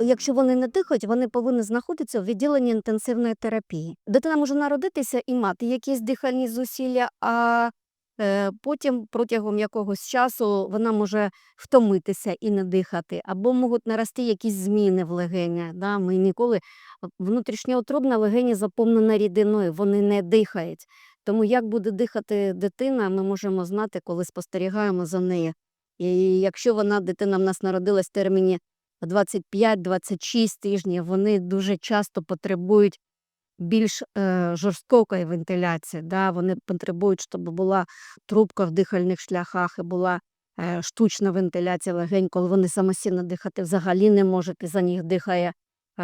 якщо вони не дихають, вони повинні знаходитися в відділенні інтенсивної терапії. Дитина може народитися і мати якісь дихальні зусилля, а е, потім протягом якогось часу вона може втомитися і не дихати, або можуть нарости якісь зміни в легені. Да? Ми ніколи внутрішньоутробна легені заповнена рідиною, вони не дихають. Тому як буде дихати дитина, ми можемо знати, коли спостерігаємо за нею. І якщо вона, дитина в нас народилась в терміні 25-26 тижнів, вони дуже часто потребують більш е, жорстокої вентиляції. Да? Вони потребують, щоб була трубка в дихальних шляхах і була е, штучна вентиляція легень, коли вони самостійно дихати взагалі не можуть, і за них дихає е,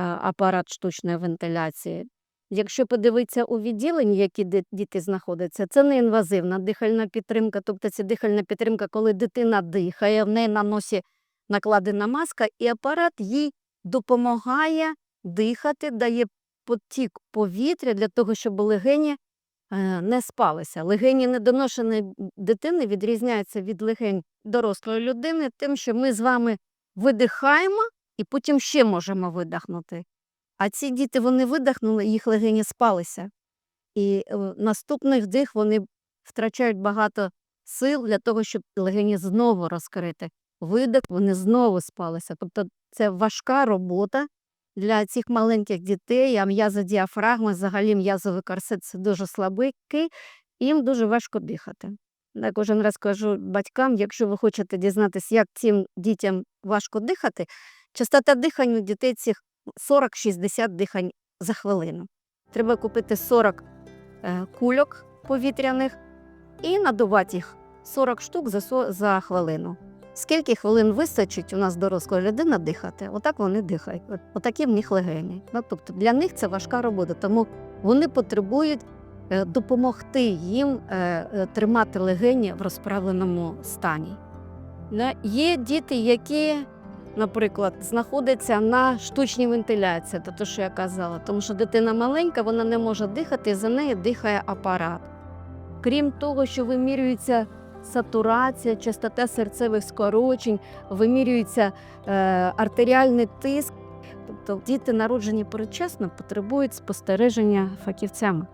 апарат штучної вентиляції. Якщо подивитися у відділенні, які діти знаходяться, це не інвазивна дихальна підтримка, тобто це дихальна підтримка, коли дитина дихає, в неї на носі накладена маска, і апарат їй допомагає дихати, дає потік повітря для того, щоб легені е, не спалися. Легені недоношеної дитини відрізняються від легень дорослої людини тим, що ми з вами видихаємо і потім ще можемо видихнути. А ці діти вони видихнули, їх легені спалися. І е, наступний вдих вони втрачають багато сил для того, щоб легені знову розкрити. Видих вони знову спалися. Тобто це важка робота для цих маленьких дітей, а м'язо діафрагми, взагалі м'язовий корсет це дуже слабкий, їм дуже важко дихати. Я кожен раз кажу батькам, якщо ви хочете дізнатися, як цим дітям важко дихати, частота дихань у дітей цих 40-60 дихань за хвилину. Треба купити 40 е, кульок повітряних і надувати їх 40 штук за хвилину. Скільки хвилин вистачить у нас доросла людина дихати, отак вони дихають. От, отакі в них легені. Ну, тобто для них це важка робота, тому вони потребують е, допомогти їм е, е, тримати легені в розправленому стані. Є діти, які, наприклад, знаходяться на штучній вентиляції, то те, що я казала, тому що дитина маленька, вона не може дихати, за нею дихає апарат. Крім того, що вимірюється сатурація, частота серцевих скорочень, вимірюється е, артеріальний тиск. Тобто діти, народжені передчасно, потребують спостереження фахівцями.